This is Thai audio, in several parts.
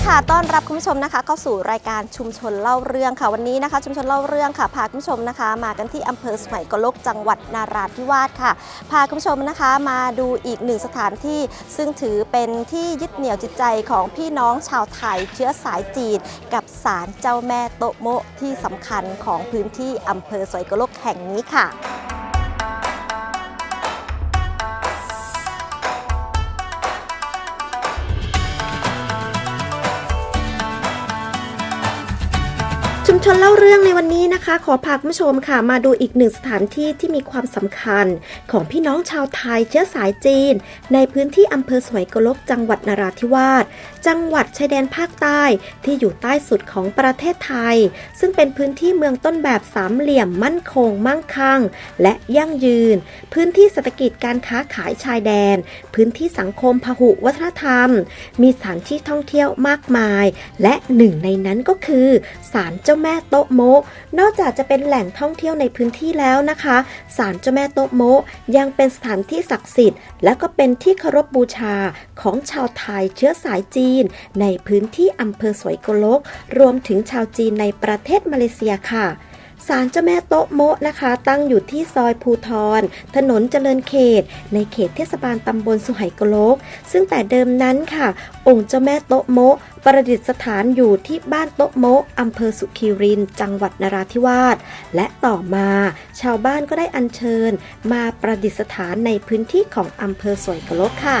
ดีค่ะ ต้อนรับคุณผู้ชมนะคะ เข้าสู่รายการชุมชนเล่าเรื่องค่ะ วันนี้นะคะ ชุมชนเล่าเรื่องค่ะ พาคุณผู้ชมนะคะ มากันที่อำเภอสุไหงโกลกจังหวัดนาราธิวาสค่ะ พาคุณผู้ชมนะคะ มาดูอีกหนึ่งสถานที่ซึ่งถือเป็นที่ยึดเหนี่ยวจิตใจของพี่น้องชาวไทยเชื้อสายจีนกับศาลเจ้าแม่โตโมะที่สำคัญของพื้นที่อำเภอสุไหงโกลกแห่งนี้ค่ะ ชุมชนเล่าเรื่องในวันนี้นะคะ ขอพาคุณผู้ชมค่ะ มาดูอีกหนึ่งสถานที่ที่มีความสำคัญ ของพี่น้องชาวไทยเชื้อสายจีน ในพื้นที่อำเภอสวยกลกจังหวัดนราธิวาสจังหวัดชายแดนภาคใต้ที่อยู่ใต้สุดของประเทศไทย ซึ่งเป็นพื้นที่เมืองต้นแบบสามเหลี่ยมมั่นคง มั่งคั่ง และยั่งยืน พื้นที่เศรษฐกิจการค้าขายชายแดน พื้นที่สังคมพหุวัฒนธรรม มีสถานที่ท่องเที่ยวมากมาย และหนึ่งในนั้นก็คือศาลเจ้าแม่โต๊ะโมะนอกจากจะเป็นแหล่งท่องเที่ยวในพื้นที่แล้วนะคะศาลเจ้าแม่โต๊ะโมะยังเป็นสถานที่ศักดิ์สิทธิ์ และก็เป็นที่เคารพบูชาของชาวไทยเชื้อสายจีน ในพื้นที่อำเภอสวยโกลก รวมถึงชาวจีนในประเทศมาเลเซียค่ะ ศาลเจ้าแม่โต๊ะโมะนะคะ ตั้งอยู่ที่ซอยภูทร ถนนเจริญเขต ในเขตเทศบาลตำบลสุไหโกลก ซึ่งแต่เดิมนั้นค่ะ องค์เจ้าแม่โต๊ะโมะประดิษฐานอยู่ที่บ้านโต๊ะโมะอำเภอสุขีริน จังหวัดนราธิวาส และต่อมา ชาวบ้านก็ได้อัญเชิญ มาประดิษฐานในพื้นที่ของอำเภอสวยโกลกค่ะ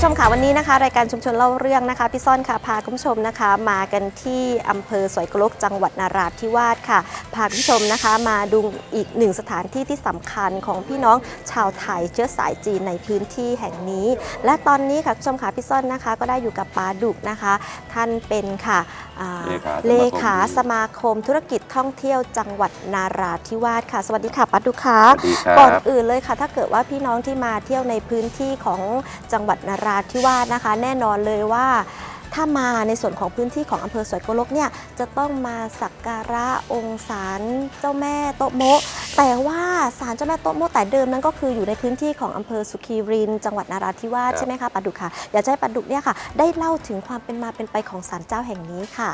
ผู้ชมค่ะวันนี้นะคะรายการชุมชนเล่าเรื่องนะคะพี่ซ่อนค่ะพาคุณผู้ชมนะคะ มากันที่อำเภอสวยโกลกจังหวัดนาราธิวาสค่ะ พาคุณผู้ชมนะคะ มาดูอีกหนึ่งสถานที่ที่สำคัญของพี่น้องชาวไทยเชื้อสายจีนในพื้นที่แห่งนี้ และตอนนี้ค่ะคุณผู้ชมค่ะพี่ซ่อนนะคะ ก็ได้อยู่กับปาดุกนะคะ ท่านเป็นค่ะอ่าเลขาเลขาสมาคมธุรกิจท่องเที่ยวจังหวัดนาราธิวาสค่ะ สวัสดีค่ะปาดุกค่ะสวัสดีครับก่อนอื่นเลยค่ะ ถ้าเกิดว่าพี่น้องที่มาเที่ยวในพื้นที่ของจังหวัดนาราธิวาสนะคะ แน่นอนเลยว่า ถ้ามาในส่วนของพื้นที่ของอำเภอสวยโกลกเนี่ยจะต้องมาสักการะองค์ศาลเจ้าแม่โตะโมะแต่ว่าศาลเจ้าแม่โตะโมะแต่เดิมนั้นก็คืออยู่ในพื้นที่ของอำเภอสุขีริน จังหวัดนาราธิวาสครับใช่ไหมคะปาดุกค่ะอยากจะให้ปาดุกเนี่ยค่ะ ได้เล่าถึงความเป็นมาเป็นไปของศาลเจ้าแห่งนี้ค่ะ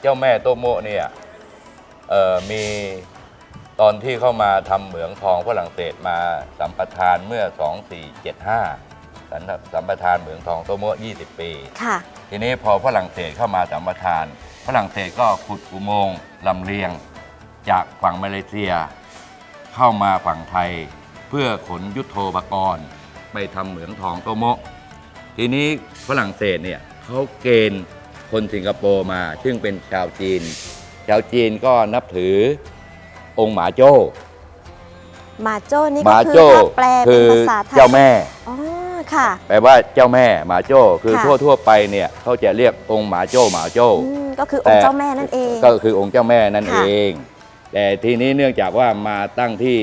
เจ้าแม่โตโมะเนี่ยเอ่อมีตอนที่เข้ามาทำเหมืองทองฝรั่งเศสมาสัมปทานเมื่อ 2475 สันสัมปทานเหมืองทองโตโมะ20 ปี ค่ะ ทีนี้พอฝรั่งเศสเข้ามาสัมปทาน ฝรั่งเศสก็ขุดอุโมงค์ลำเลียง จากฝั่งมาเลเซีย เข้ามาฝั่งไทย เพื่อขนยุทโธปกรณ์ไปทำเหมืองทองโตโมะทีนี้ฝรั่งเศสเนี่ยเขาเกณฑ์คนสิงคโปร์มา ซึ่งเป็นชาวจีน ชาวจีนก็นับถือองค์หมาโจ้มาโจ้นี่หก็มาคือโจ้ถ้าแปลเป็คืนอภาษาไทยเจ้าแม่อ๋อ ค่ะแปลว่าเจ้าแม่หมาโจ้คือค่ะ ทั่วทั่วๆไปเนี่ยเขาจะเรียกองค์หมาโจ้หมาโจ้ อืมก็คือองค์แต่เจ้าแม่นั่นเอง ก็คือองค์เจ้าแม่นั่นค่ะ เอง แต่ทีนี้เนื่องจากว่ามาตั้งที่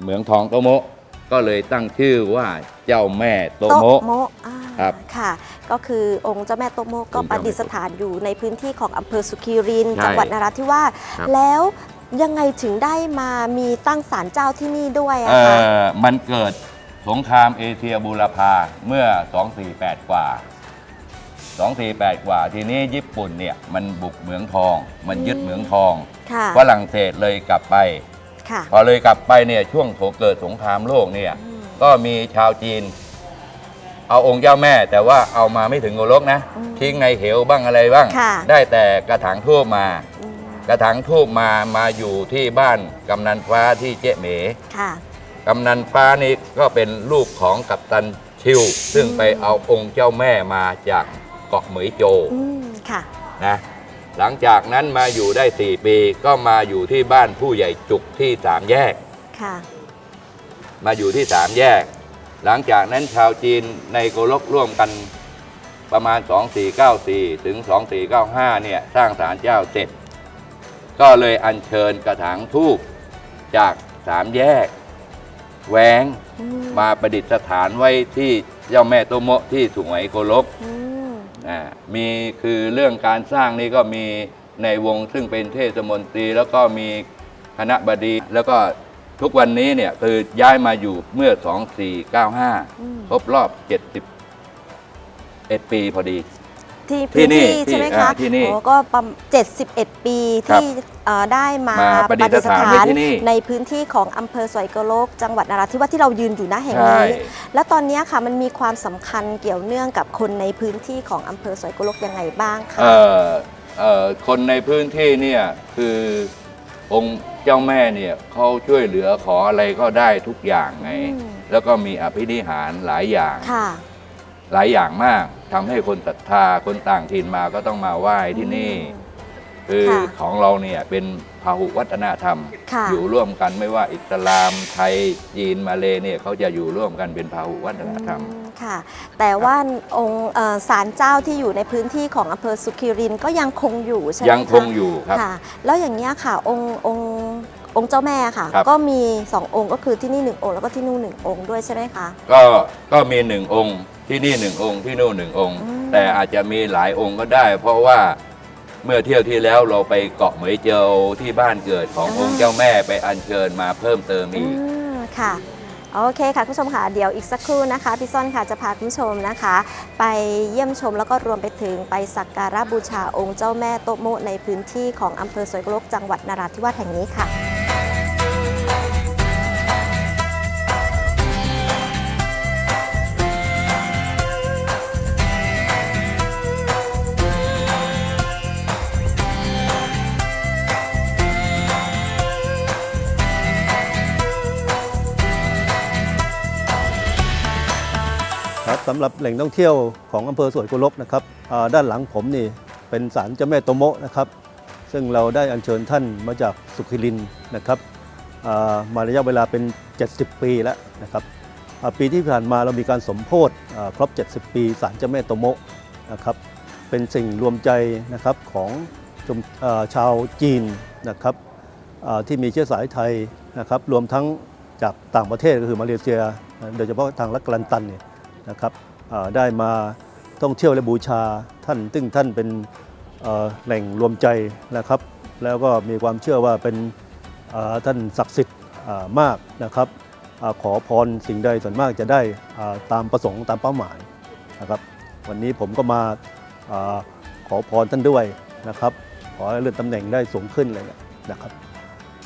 เหมืองทองโตโมะก็เลยตั้งชื่อว่าเจ้าแม่โตโตะโมะ โมะอ่าครับค่ะ ก็คือองค์เจ้าแม่โตะโมะก็องค์ประเจ้าแม่ดิษฐานอยู่ในพื้นที่ของอำเภอสุขีรินใช่จังหวัดนราธิวาสครับ แล้วยังไงถึงได้มามีตั้งศาลเจ้าที่นี่ด้วยอะเอ่คะ อมันเกิด สงครามเอเชียบูรพาเมื่อ 248 กว่า 248 กว่า ทีนี้ญี่ปุ่นเนี่ยมันบุกเหมืองทอง มันยึดเหมืองทองค่ะฝรั่งเศสเลยกลับไป ค่ะ พอเลยกลับไปเนี่ยช่วงโถเกิดสงครามโลกเนี่ยอืมก็มีชาวจีน เอาองค์เจ้าแม่ แต่ว่าเอามาไม่ถึงโกลกนะ อืมทิ้งในเหวบ้างอะไรบ้าง ค่ะ ได้แต่กระถางทูบมา อืมกระถางทูบมามาอยู่ที่บ้านกำนันฟ้าที่เจ๊เหม ค่ะ กำนันฟ้านี่ก็เป็นลูกของกัปตันชิว ซึ่งไปเอาองค์เจ้าแม่มาจากเกาะเหมยโจอืมค่ะ นะหลังจากนั้นมาอยู่ได้ 4 ปีก็มาอยู่ที่บ้านผู้ใหญ่จุกที่สามแยก ค่ะ มาอยู่ที่สามแยก หลังจากนั้นชาวจีนในโกลกร่วมกันประมาณ 2494 ถึง 2495 เนี่ย สร้างศาลเจ้าเสร็จ ก็เลยอัญเชิญกระถางทูบจากสามแยก แหวงอืมมาประดิษฐานไว้ที่เจ้าแม่โตโมะที่สุไหงโกลกอืมอ่ามีคือเรื่องการสร้างนี่ก็มีในวงซึ่งเป็นเทศมนตรี แล้วก็มีคณะบดี แล้วก็ทุกวันนี้เนี่ยคือย้ายมาอยู่เมื่อ 2495ครบรอบ 71 ปีพอดี ที่ที่พื้นนี่ที่ใช่ไหมที่คะอ่าที่นี่โอ้ก็ประมาณ71 ปีครับที่เอ่อได้มามาประดิษฐานไว้ที่นี่ ในพื้นที่ของอำเภอสวยโกโลก จังหวัดนราธิวาสที่เรายืนอยู่ณแห่งใช่ นี้ แล้วตอนนี้ค่ะมันมีความสำคัญเกี่ยวเนื่องกับคนในพื้นที่ของอำเภอสวยโกโลกยังไงบ้างคะ เอ่อเอ่อคนในพื้นที่เนี่ยคือองค์เจ้าแม่เนี่ยเขาช่วยเหลือขออะไรก็ได้ทุกอย่างไง อืม แล้วก็มีอภินิหารหลายอย่าง ค่ะ หลายอย่างมากทำให้คนศรัทธาคนต่างถิ่นมาก็ต้องมาไหว้ที่นี่ คือค่ะของเราเนี่ยเป็นพาหุวัฒนธรรม ค่ะ อยู่ร่วมกันไม่ว่าอิสลามไทยจีนมาเลเนี่ยเขาจะอยู่ร่วมกันเป็นพาหุวัฒนธรรมอืมค่ะ แต่ว่าองค์เอ่อศาลเจ้าที่อยู่ในพื้นที่ของอำเภอสุขิรินก็ยังคงอยู่ใช่ไหมะยังคงอยู่ครับ ค่ะ แล้วอย่างเงี้ยค่ะองค์องค์องค์เจ้าแม่ค่ะ ครับ ก็มีสององค์ก็คือที่นี่หนึ่งองค์แล้วก็ที่นู่นหนึ่งองค์ด้วยใช่ไหมคะ ก็ก็มีหนึ่งองค์ ที่นี่หนึ่งองค์ที่นู่นหนึ่งองค์อืมแต่อาจจะมีหลายองค์ก็ได้ เพราะว่าเมื่อเที่ยวที่แล้วเราไปเกาะเหมยเจวที่บ้านเกิดขององค์เจ้าแม่ไปอัญเชิญมาเพิ่มเติมอือีก มค่ะ โอเคค่ะคุณผู้ชมค่ะ เดี๋ยวอีกสักครู่นะคะ พี่ซ่อนค่ะจะพาคุณผู้ชมนะคะ ไปเยี่ยมชมแล้วก็รวมไปถึงไปสักการะบูชาองค์เจ้าแม่โตะโมะในพื้นที่ของอำเภอสวยโกลกจังหวัดนราธิวาสแห่งนี้ค่ะ สำหรับแหล่งท่องเที่ยวของอำเภอสวยโกลกนะครับด้านหลังผมนี่เป็นศาลเจ้าแม่โตโมะนะครับ ซึ่งเราได้อัญเชิญท่านมาจากสุขิรินนะครับอ่ามาระยะเวลาเป็น 70 ปีแล้วนะครับปีที่ผ่านมาเรามีการสมโพธิครบ 70 ปีศาลเจ้าแม่โตโมะนะครับเป็นสิ่งรวมใจนะครับของชมอ่าชาวจีนนะครับที่มีเชื้อสายไทยนะครับรวมทั้งจากต่างประเทศก็คือมาเลเซีย โดยเฉพาะทางลักกลันตันเนี่ย นะครับได้มาท่องเที่ยวและบูชาท่านซึ่งท่านเป็นแหล่งรวมใจนะครับ แล้วก็มีความเชื่อว่าเป็นท่านศักดิ์สิทธิ์มากนะครับอขอพรสิ่งใดส่วนมากจะได้ตามประสงค์ตามเป้าหมายนะครับ วันนี้ผมก็มาอขอพรท่านด้วยนะครับ ขอให้เลื่อนตำแหน่งได้สูงขึ้นเลยนะครับ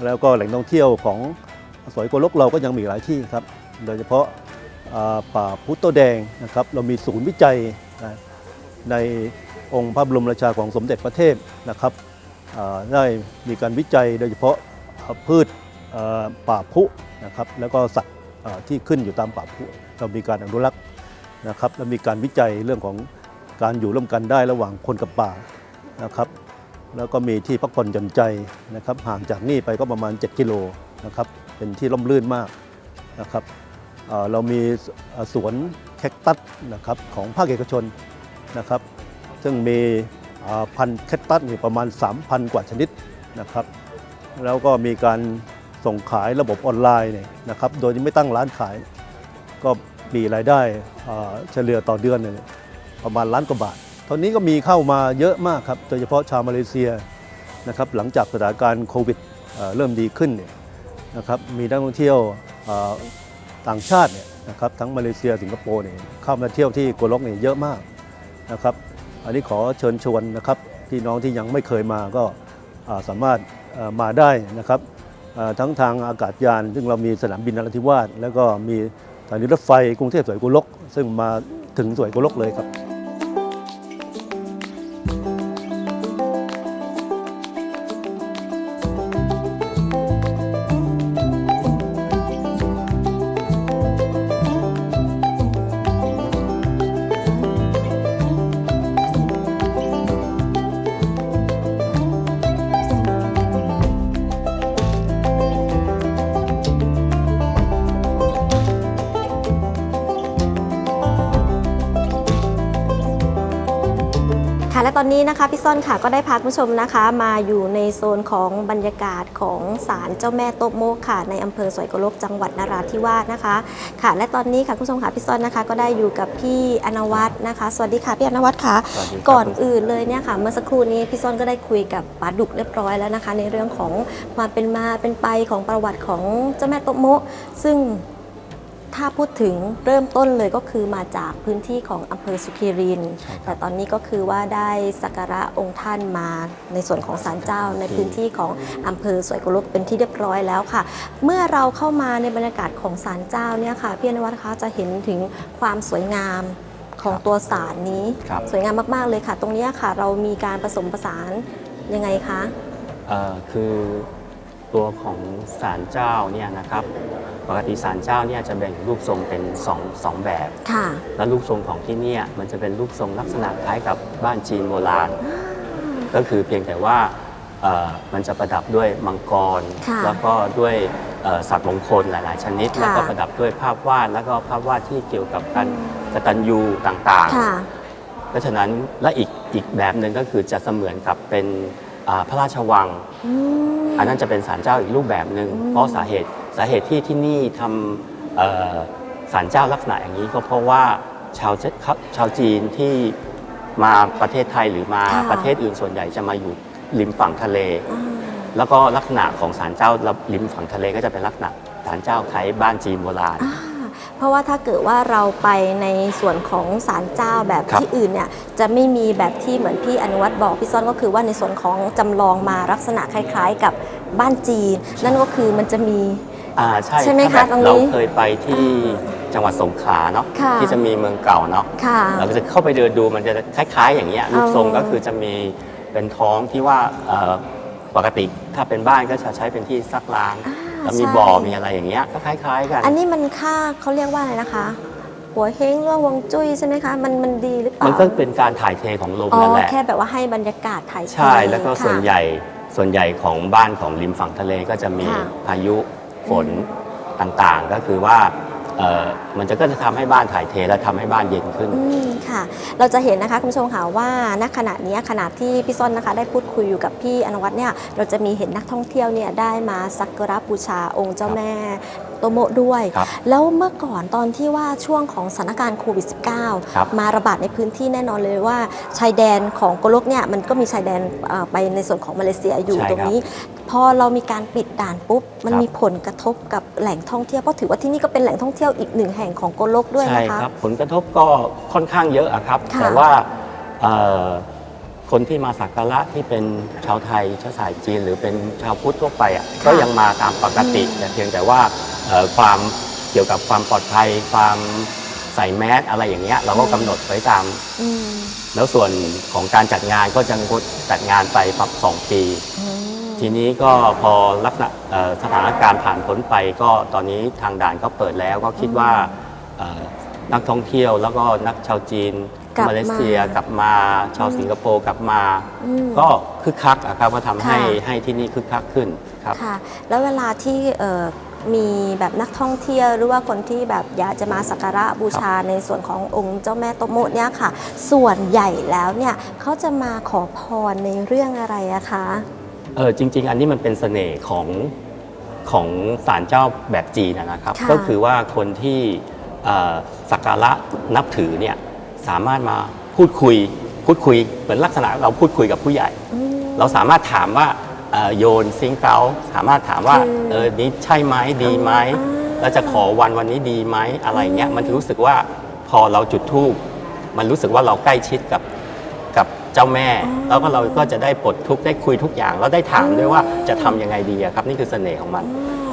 แล้วก็แหล่งท่องเที่ยวของสวยโกลกเราก็ยังมีหลายที่ครับ โดยเฉพาะ ป่าพุทโตแดงนะครับเรามีศูนย์วิจัยในองค์พระบรมราชาของสมเด็จพระเทพนะครับได้มีการวิจัยโดยเฉพาะพืชป่าพุนะครับแล้วก็สัตว์ที่ขึ้นอยู่ตามป่าพุเรามีการอนุรักษ์นะครับและมีการวิจัยเรื่องของการอยู่ร่วมกันได้ระหว่างคนกับป่านะครับแล้วก็มีที่พักผ่อนหย่อนใจนะครับห่างจากนี่ไปก็ประมาณ 7 กิโลนะครับเป็นที่ร่มรื่นมากนะครับ เรามีสวนแคคตัสนะครับของภาคเอกชนนะครับ ซึ่งมีพันแคคตัสอยู่ประมาณ 3,000 กว่าชนิดนะครับ แล้วก็มีการส่งขายระบบออนไลน์เนี่ยนะครับ โดยที่ไม่ตั้งร้านขาย ก็มีรายได้เฉลี่ยต่อเดือนเนี่ยประมาณล้านกว่าบาทตอนนี้ก็มีเข้ามาเยอะมากครับโดยเฉพาะชาวมาเลเซียนะครับหลังจากสถานการณ์โควิดเริ่มดีขึ้นเนี่ยนะครับมีนักท่องเที่ยว ต่างชาติเนี่ยนะครับทั้งมาเลเซียสิงคโปร์เนี่ยเข้ามาเที่ยวที่โกลกเนี่ยเยอะมากนะครับ อันนี้ขอเชิญชวนนะครับพี่น้องที่ยังไม่เคยมาก็าสามารถมาได้นะครับทั้งทางอากาศยาน ซึ่งเรามีสนามบินนราธิวาสแล้วก็มีสถานีรถไฟกรุงเทพสวยโกลก ซึ่งมาถึงสวยโกลกเลยครับ ตอนนี้นะคะพี่ซ่อนค่ะก็ได้พาคุณผู้ชมนะคะ มาอยู่ในโซนของบรรยากาศของศาลเจ้าแม่โต๊ะโมกค่ะในอำเภอสวยโกลกจังหวัดนราธิวาสนะคะ ค่ะ และตอนนี้ค่ะคุณผู้ชมค่ะพี่ซ่อนนะคะ ก็ได้อยู่กับพี่อนวัฒน์นะคะ สวัสดีค่ะพี่อนวัฒน์ค่ะ สวัสดีครับ ก่อนอื่นเลยเนี่ยค่ะ เมื่อสักครู่นี้พี่ซ่อนก็ได้คุยกับป๋าดุกเรียบร้อยแล้วนะคะ ในเรื่องของความเป็นมาเป็นไปของประวัติของเจ้าแม่โต๊ะโมกซึ่ง ถ้าพูดถึงเริ่มต้นเลยก็คือมาจากพื้นที่ของอำเภอสุขีรินทร์แต่ตอนนี้ก็คือว่าได้สักการะองค์ท่านมาในส่วนของศาลเจ้าในพื้นที่ของอำเภอสวยกุลกเป็นที่เรียบร้อยแล้วค่ะ เมื่อเราเข้ามาในบรรยากาศของศาลเจ้าเนี่ยค่ะพี่อนวัฒน์คะจะเห็นถึงความสวยงามของตัวศาลนี้ครับสวยงามมาก ๆ เลยค่ะ ตรงเนี้ยค่ะเรามีการผสมผสานยังไงคะเอ่อคือตัวของศาลเจ้าเนี่ยนะครับ ปกติศาลเจ้าเนี่ยจะแบ่งรูปทรงเป็นสองสองแบบ ค่ะ และรูปทรงของที่เนี่ยมันจะเป็นรูปทรงลักษณะคล้ายกับบ้านจีนโบราณ ก็คือเพียงแต่ว่าเอ่อมันจะประดับด้วยมังกร ค่ะแล้วก็ด้วยเอ่อสัตว์มงคลหลาย ๆ ชนิด ค่ะแล้วก็ประดับด้วยภาพวาดแล้วก็ภาพวาดที่เกี่ยวกับการกตัญญูต่าง ๆ ค่ะ เพราะฉะนั้นและอีกอีกแบบหนึ่งก็คือจะเสมือนกับเป็นอ่าพระราชวัง อืม อันนั้นจะเป็นศาลเจ้าอีกรูปแบบหนึ่งอืม เพราะสาเหตุ สาเหตุที่ที่นี่ทำเอ่อศาลเจ้าลักษณะอย่างนี้ก็เพราะว่าชาวเจชาวจีนที่มาประเทศไทยหรือมาค่ะประเทศอื่นส่วนใหญ่จะมาอยู่ริมฝั่งทะเลอ่าแล้วก็ลักษณะของศาลเจ้าริมฝั่งทะเลก็จะเป็นลักษณะศาลเจ้าคล้ายบ้านจีนโบราณอ่าเพราะว่าถ้าเกิดว่าเราไปในส่วนของศาลเจ้าแบบครับที่อื่นเนี่ยจะไม่มีแบบที่เหมือนพี่อนุวัฒน์บอกพี่ซ่อนก็คือว่าในส่วนของจำลองมาลักษณะคล้าย ๆ กับบ้านจีน นั่นก็คือมันจะมี อ่าใช่ใช่ไหมถ้าคะแบบตรงนี้เราเคยไปที่จังหวัดสงขลาเนาะค่ะที่จะมีเมืองเก่าเนาะค่ะเราก็จะเข้าไปเดินดูมันจะคล้ายๆ อย่างเงี้ยรูปทรงอ๋อก็คือจะมีเป็นท้องที่ว่าเอ่อปกติถ้าเป็นบ้านก็จะใช้เป็นที่ซักล้างอ่าแล้วมีใช่ บ่อมีอะไรอย่างเงี้ยก็คล้ายๆกัน อันนี้มันค่าเขาเรียกว่าอะไรนะคะ หัวเฮงหรือว่าฮวงจุ้ยใช่ไหมคะมันมันดีหรือเปล่ามันก็เป็นการถ่ายเทของลมอ๋อนั่นแหละ แค่แบบว่าให้บรรยากาศถ่ายเทใช่แล้วก็ค่ะส่วนใหญ่ส่วนใหญ่ของบ้านของริมฝั่งทะเลก็จะมีค่ะ พายุ ฝนต่างๆ ก็คือว่าเอ่อมันจะก็จะทำให้บ้านถ่ายเทและทำให้บ้านเย็นขึ้นอืมค่ะ เราจะเห็นนะคะคุณผู้ชมค่ะว่าณขณะนี้ขณะที่พี่ส้นนะคะ ได้พูดคุยอยู่กับพี่อนวัฒน์เนี่ยเราจะมีเห็นนักท่องเที่ยวเนี่ยได้มาสักการะบูชาองค์เจ้าครับแม่โตโมะด้วยครับแล้วเมื่อก่อนตอนที่ว่าช่วงของสถานการณ์โควิดครับ -19 มาระบาดในพื้นที่แน่นอนเลยว่า ชายแดนของโกลกเนี่ยมันก็มีชายแดนเอ่อไปในส่วนของมาเลเซียอยู่ใช่ตรงนี้ พอเรามีการปิดด่านปุ๊บ มันครับมีผลกระทบกับแหล่งท่องเที่ยวเพราะถือว่าที่นี่ก็เป็นแหล่งท่องเที่ยวอีกหนึ่งแห่งของโกลกด้วยใช่นะคะครับผลกระทบก็ค่อนข้างเยอะอะครับค่ะแต่ว่าเอ่อคนที่มาสักการะที่เป็นชาวไทยเชื้อสายจีน หรือเป็นชาวพุทธทั่วไปอะก็ยังมาตามปกติแต่เพียงแต่ว่าเอ่อความเกี่ยวกับความปลอดภัยความใส่แมสอะไรอย่างเงี้ยเราก็กำหนดไว้ตามอืมแล้วส่วนของการจัดงานก็จะงดจัดงานไปปั๊บสองปีอืม ทีนี้ก็พอลักษณะเอ่อสถานการณ์ผ่านพ้นไปก็ตอนนี้ทางด่านก็เปิดแล้วก็คิดว่าเอ่อนักท่องเที่ยวแล้วก็นักชาวจีนกลับมามาเลเซียกลับมาชาวสิงคโปร์กลับมาอืมก็คึกคักอะครับก็ทำให้ค่ะให้ที่นี่คึกคักขึ้นครับค่ะแล้วเวลาที่เอ่อมีแบบนักท่องเที่ยวหรือว่าคนที่แบบอยากจะมาสักการะบูชาในส่วนขององค์เจ้าแม่โตโมะเนี่ยค่ะ ส่วนใหญ่แล้วเนี่ยเขาจะมาขอพรในเรื่องอะไรอะคะ เออจริง ๆ อันนี้มันเป็นเสน่ห์ของของศาลเจ้าแบบจีนอะนะครับ ค่ะ ก็คือว่าคนที่เอ่อสักการะนับถือเนี่ยสามารถมาพูดคุยพูดคุยเหมือนลักษณะเราพูดคุยกับผู้ใหญ่ อืม เราสามารถถามว่าเอ่อโยนซิงเกาสามารถถามว่าคือเออนี้ใช่ไหมดีไหมอ่า แล้วจะขอวันวันนี้ดีไหมอะไรเงี้ยมันรู้สึกว่าพอเราจุดธูปมันรู้สึกว่าเราใกล้ชิดกับกับ เจ้าแม่ แล้วก็เราก็จะได้ปลดทุกข์ได้คุยทุกอย่าง แล้วได้ถามด้วยว่าจะทำยังไงดีอะครับ นี่คือเสน่ห์ของมัน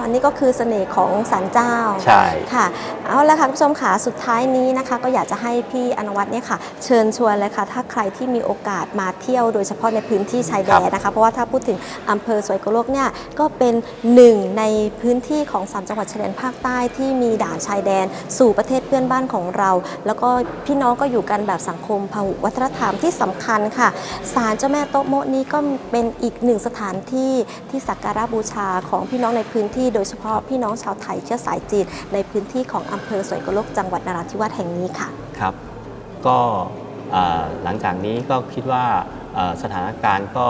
อ๋ออันนี้ก็คือเสน่ห์ของศาลเจ้าใช่ ค่ะเอาละค่ะคุณผู้ชมค่ะสุดท้ายนี้นะคะ ก็อยากจะให้พี่อนวัฒน์เนี่ยค่ะ เชิญชวนเลยค่ะ ถ้าใครที่มีโอกาสมาเที่ยวโดยเฉพาะในพื้นที่ชายแดนนะคะ เพราะว่าถ้าพูดถึงอำเภอสวยโกโลกเนี่ยก็เป็นหนึ่งในพื้นที่ของสามจังหวัดชายแดนภาคใต้ที่มีด่านชายแดน สู่ประเทศเพื่อนบ้านของเรา แล้วก็พี่น้องก็อยู่กันแบบสังคมพหุวัฒนธรรมที่สำคัญค่ะศาลเจ้าแม่โต๊ะโมะนี้ก็เป็นอีกหนึ่งสถานที่ที่สักการะบูชาของพี่น้องในพื้นที่โดยเฉพาะพี่น้องชาวไทยเชื้อสายจีน ในพื้นที่ของอำเภอสวยโกลกจังหวัดนราธิวาสแห่งนี้ค่ะ ครับ ก็อ่าหลังจากนี้ก็คิดว่าเอ่อสถานการณ์ก็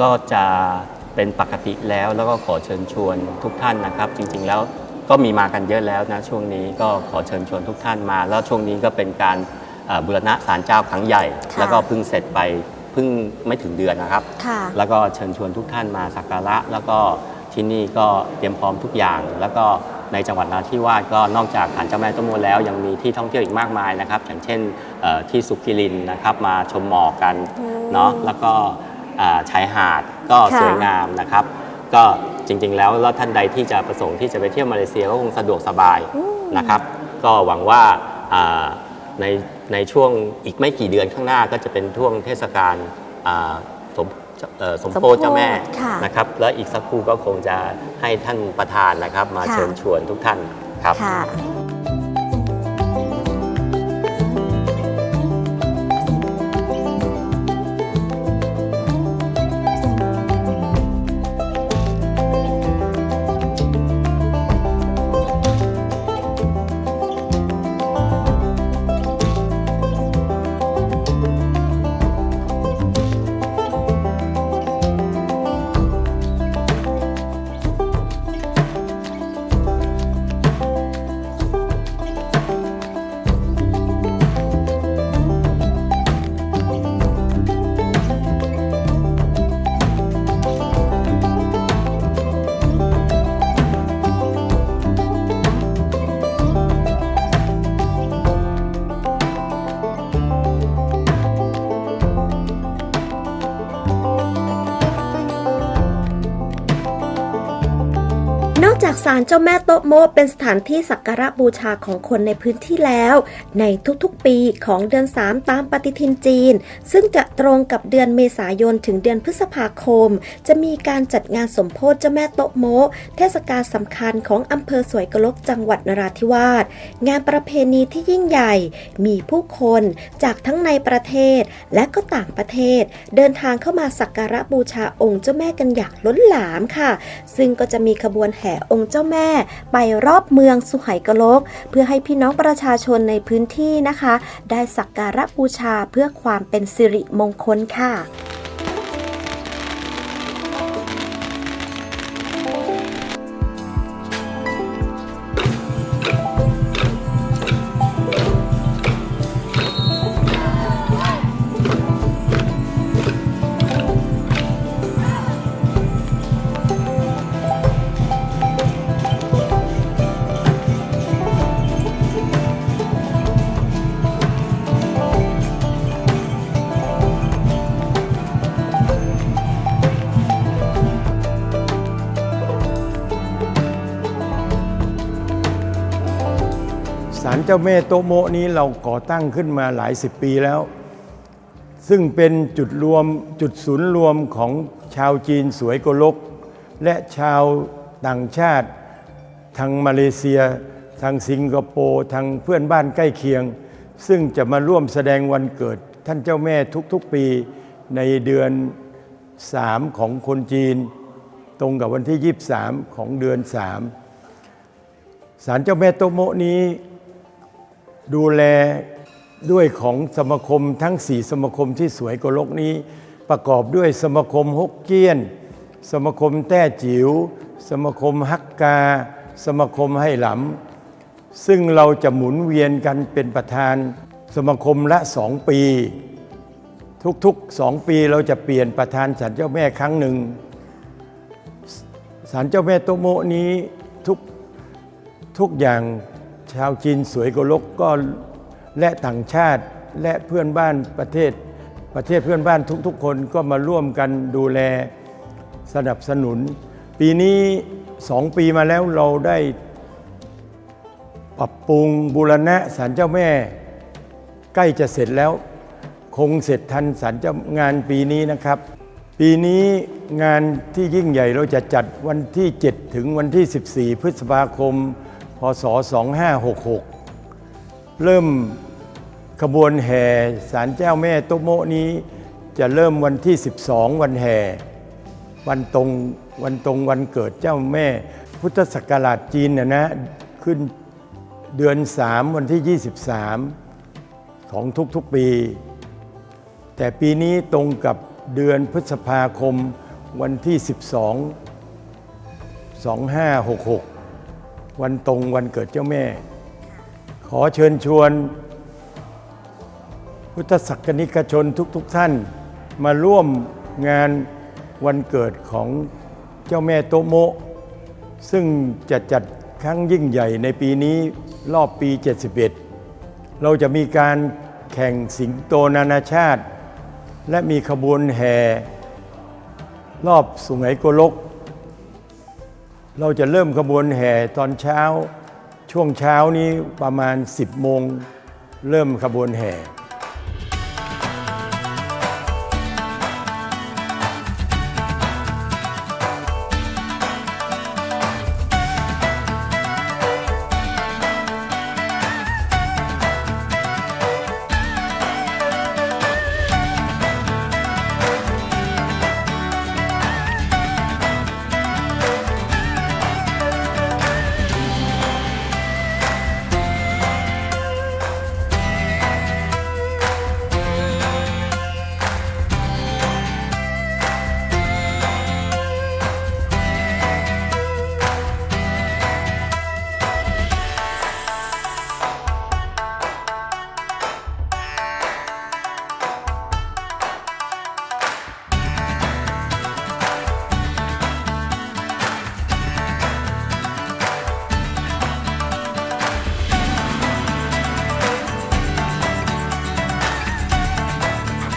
ก็จะเป็นปกติแล้วแล้วก็ขอเชิญชวนทุกท่านนะครับ จริง ๆ แล้วก็มีมากันเยอะแล้วนะช่วงนี้ก็ขอเชิญชวนทุกท่านมา แล้วช่วงนี้ก็เป็นการเอ่อบูรณะศาลเจ้าครั้งใหญ่ค่ะแล้วก็เพิ่งเสร็จไปเพิ่งไม่ถึงเดือนนะครับค่ะแล้วก็เชิญชวนทุกท่านมาสักการะแล้วก็ ที่นี่ก็เตรียมพร้อมทุกอย่าง แล้วก็ในจังหวัดนราธิวาสก็นอกจากศาลเจ้าแม่ต้นโมแล้วยังมีที่ท่องเที่ยวอีกมากมายนะครับ อย่างเช่นเอ่อที่สุขิรินนะครับมาชมหมอกกันอืมเนาะแล้วก็อ่าชายหาดก็ค่ะ สวยงามนะครับ ก็จริงๆแล้วแล้วท่านใดที่จะประสงค์ที่จะไปเที่ยวมาเลเซียก็คงสะดวกสบาย นะครับก็หวังว่าอ่าในในช่วงอีกไม่กี่เดือนข้างหน้าก็จะเป็นช่วงเทศกาลอ่า สมเอ่อสมโพธิเจ้าแม่ค่ะนะครับ แล้วอีกสักครู่ก็คงจะให้ท่านประธานนะครับ มาค่ะเชิญชวนทุกท่านครับากศาลเจ้าแม่โต๊ะโมเป็นสถานที่สักการะบูชาของคนในพื้นที่แล้ว ในทุกๆปีของเดือน 3 ตามปฏิทินจีน ซึ่งจะตรงกับเดือนเมษายนถึงเดือนพฤษภาคม จะมีการจัดงานสมโพธิเจ้าแม่โต๊ะโมเทศกาลสำคัญของอำเภอสวยกลกจังหวัดนราธิวาสงานประเพณีที่ยิ่งใหญ่ มีผู้คนจากทั้งในประเทศและก็ต่างประเทศ เดินทางเข้ามาสักการะบูชาองค์เจ้าแม่กันอย่างล้นหลามค่ะ ซึ่งก็จะมีขบวนแห่องค์เจ้าแม่ ไปรอบเมืองสุไหงโลก เพื่อให้พี่น้องประชาชนในพื้นที่นะคะ ได้สักการะบูชาเพื่อความเป็นสิริมงคลค่ะ เจ้าแม่โตโมะนี้เราก่อตั้งขึ้นมาหลายสิบปีแล้ว ซึ่งเป็นจุดรวมจุดศูนย์รวมของชาวจีนสวยโกลก และชาวต่างชาติ ทางมาเลเซีย ทางสิงคโปร์ทางเพื่อนบ้านใกล้เคียง ซึ่งจะมาร่วมแสดงวันเกิดท่านเจ้าแม่ทุกๆปีในเดือน 3 ของคนจีน ตรงกับวันที่ 23 ของเดือน3ศาลเจ้าแม่โตโมะนี้ ดูแลด้วยของสมาคมทั้ง 4 สมาคมที่สวยกว่าโลกนี้ ประกอบด้วยสมาคมฮกเกี้ยน สมาคมแต้จิ๋วสมาคมฮักกา สมาคมให้หลำซึ่งเราจะหมุนเวียนกันเป็นประธาน สมาคมละสองปี ทุกๆสองปีเราจะเปลี่ยนประธานศาลเจ้าแม่ครั้งหนึ่งศาลเจ้าแม่โตโมนี้ทุกทุกอย่าง ชาวจีนสวยกว่าลกก็และต่างชาติและเพื่อนบ้านประเทศ ประเทศเพื่อนบ้านทุกๆ คนก็มาร่วมกันดูแลสนับสนุน ปีนี้สองปีมาแล้วเราได้ ปรับปรุงบูรณะศาลเจ้าแม่ ใกล้จะเสร็จแล้ว คงเสร็จทันศาลเจ้างานปีนี้นะครับ ปีนี้งานที่ยิ่งใหญ่เราจะจัดวันที่ 7 ถึงวันที่ 14 พฤษภาคม พศ 2566 เริ่มขบวนแห่ศาลเจ้าแม่โตโมนี้จะเริ่มวันที่ 12 วันแห่ วันตรงวันตรงวันเกิดเจ้าแม่ พุทธศักราชจีนนะนะขึ้นเดือน 3 วันที่ 23 ของทุกๆปี แต่ปีนี้ตรงกับเดือนพฤษภาคมวันที่ 12 2566 วันตรงวันเกิดเจ้าแม่ ขอเชิญชวน พุทธศักนิกชนทุกๆทท่าน มาร่วมงานวันเกิดของเจ้าแม่โตโมซึ่งจะจัดครั้งยิ่งใหญ่ในปีนี้รอบปี 71 เราจะมีการแข่งสิงโตนานาชาติ และมีขบวนแห่รอบสุไหงโกลก เราจะเริ่มขบวนแห่ตอนเช้า ช่วงเช้านี้ประมาณ 10 โมง เริ่มขบวนแห่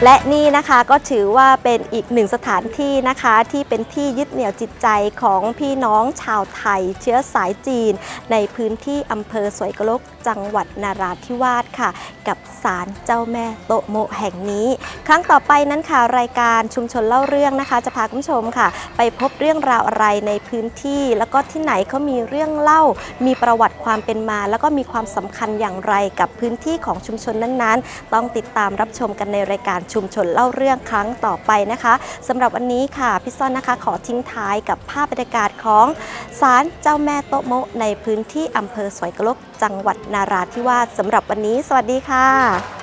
และนี่นะคะก็ถือว่าเป็นอีกหนึ่งสถานที่นะคะที่เป็นที่ยึดเหนี่ยวจิตใจของพี่น้องชาวไทย เชื้อสายจีน ในพื้นที่อำเภอสวยกลกจังหวัดนาราธิวาสค่ะ กับศาลเจ้าแม่โตโมแห่งนี้ ครั้งต่อไปนั้นค่ะรายการชุมชนเล่าเรื่องนะคะ จะพาคุณผู้ชมค่ะ ไปพบเรื่องราวอะไรในพื้นที่ แล้วก็ที่ไหนเขามีเรื่องเล่า มีประวัติความเป็นมา แล้วก็มีความสำคัญอย่างไรกับพื้นที่ของชุมชนนั้นๆ ต้องติดตามรับชมกันในรายการชุมชนเล่าเรื่องครั้งต่อไปนะคะสำหรับวันนี้ค่ะพี่ซ่อนนะคะขอทิ้งท้ายกับภาพบรรยากาศของศาลเจ้าแม่โตโมในพื้นที่อำเภอสวยกลกจังหวัดนาราธิวาสสำหรับวันนี้ สวัสดีค่ะ